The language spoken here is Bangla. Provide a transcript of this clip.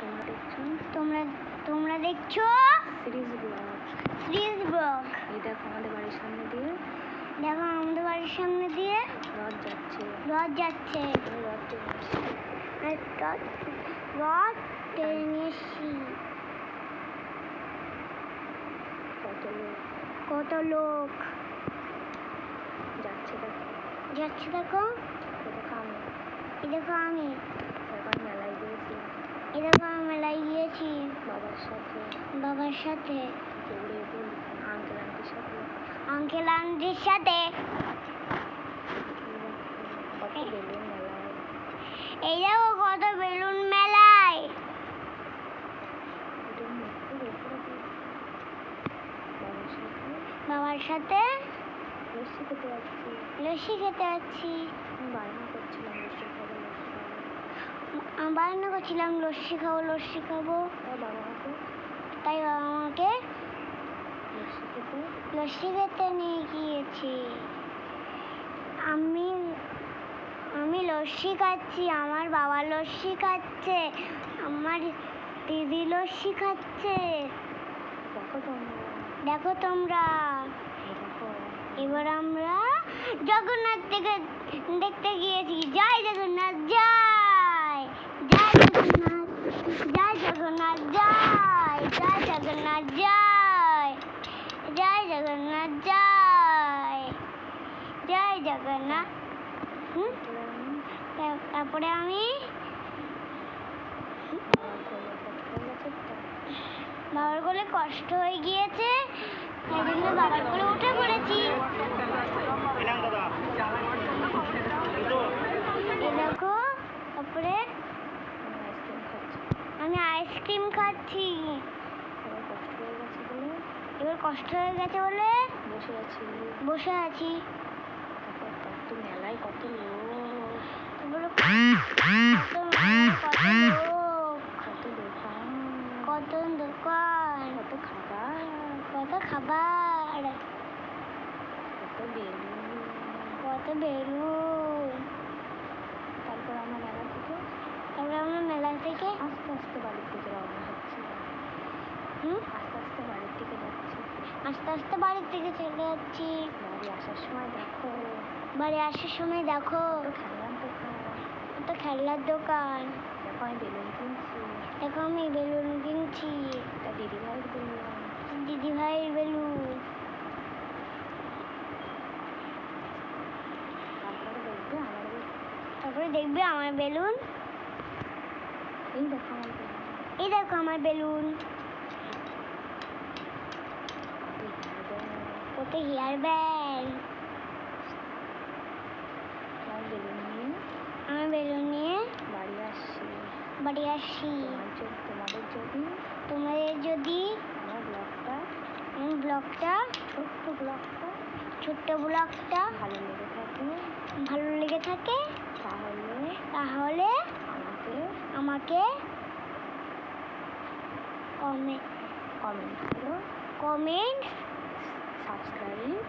তোমরা দেখছ তোমরা তোমরা দেখছ? সিরিজ ব্লগ সিরিজ ব্লগ এই দেখো আমাদের বাড়ির সামনে দিয়ে। দেখো আমাদের বাড়ির সামনে দিয়ে রথ যাচ্ছে। রথ যাচ্ছে। রথ রথ টেনে কত লোক? কত লোক? যাচ্ছে দেখো। যাচ্ছে দেখো। দেখো আমি। এখন মেলায় গিয়েছিলাম এই দেখো আমি মেলায় গিয়েছি বাবার সাথে। বাবার আঙ্কেল আন্টির সাথে। আঙ্কেল আন্টির সাথে এই দেখো, কত বেলুন মেলায়। বাবার সাথে। লস্যি খেতে যাচ্ছি। লস্যি খেতে যাচ্ছি। বায়না করছিলাম লস্যি খাব লস্যি খাব আমি বায়না করছিলাম লস্যি খাব লস্যি খাব। তাই বাবা আমাকে লস্যি খেতে? নিয়ে গিয়েছে। আমি আমি লস্যি খাচ্ছি আমার বাবা লস্যি খাচ্ছে আমার দিদি লস্যি খাচ্ছে। দেখো তোমরা। এবার আমরা জগন্নাথ থেকে দেখতে গিয়েছি। জয় জগন্নাথ জয়। জয় জগন্নাথ জয় জগন্নাথ জয় জগন্নাথ জয় জগন্নাথ? তারপরে আমি হয়ে বাবার কোলে কষ্ট হয়ে গিয়েছে, তাই জন্য বাবার কোলে উঠে পড়েছি এই দেখো তারপরে আমি আইসক্রিম খাচ্ছি। এবার কষ্ট হয়ে গেছে বলে বসে আছি। বসে আছি। কত মেলায় কত লোক। কত দোকান। কত খাবার। কত খাবার। কত বেলুন। কত বেলুন তারপর আমরা মেলা থেকে তারপরে আমরা মেলা থেকে আস্তে আস্তে বাড়ির থেকে রওনা হচ্ছি হুম আস্তে আস্তে বাড়ির থেকে যাচ্ছি আস্তে আস্তে বাড়ির থেকে চলে যাচ্ছি। বাড়ি আসার সময় দেখো। বাড়ি আসার সময় দেখো। খেলনার দোকান। কত খেলনার দোকান। দেখো আমি বেলুন কিনছি। দেখো আমি বেলুন কিনছি। একটা দিদি ভাইয়ের বেলুন। তারপরে দেখবে বেলুন। তারপরে দেখবে আমার বেলুন। এই দেখো আমার বেলুন। এই দেখো আমার বেলুন। কত হেয়ার ব্যান্ড বেলুন নিয়ে আমার বেলুন নিয়ে বাড়ি আসছি। বাড়ি আসছি। তোমাদের যদি? তোমাদের যদি আমার ব্লগটা? আমার ব্লগটা? ছোট্ট ব্লগটা? ছোট্ট ব্লগটা? ভালো লেগে থাকে? ভালো লেগে থাকে? তাহলে তাহলে আমাকে আমাকে কমে কমেন্ট করো। Comment subscribe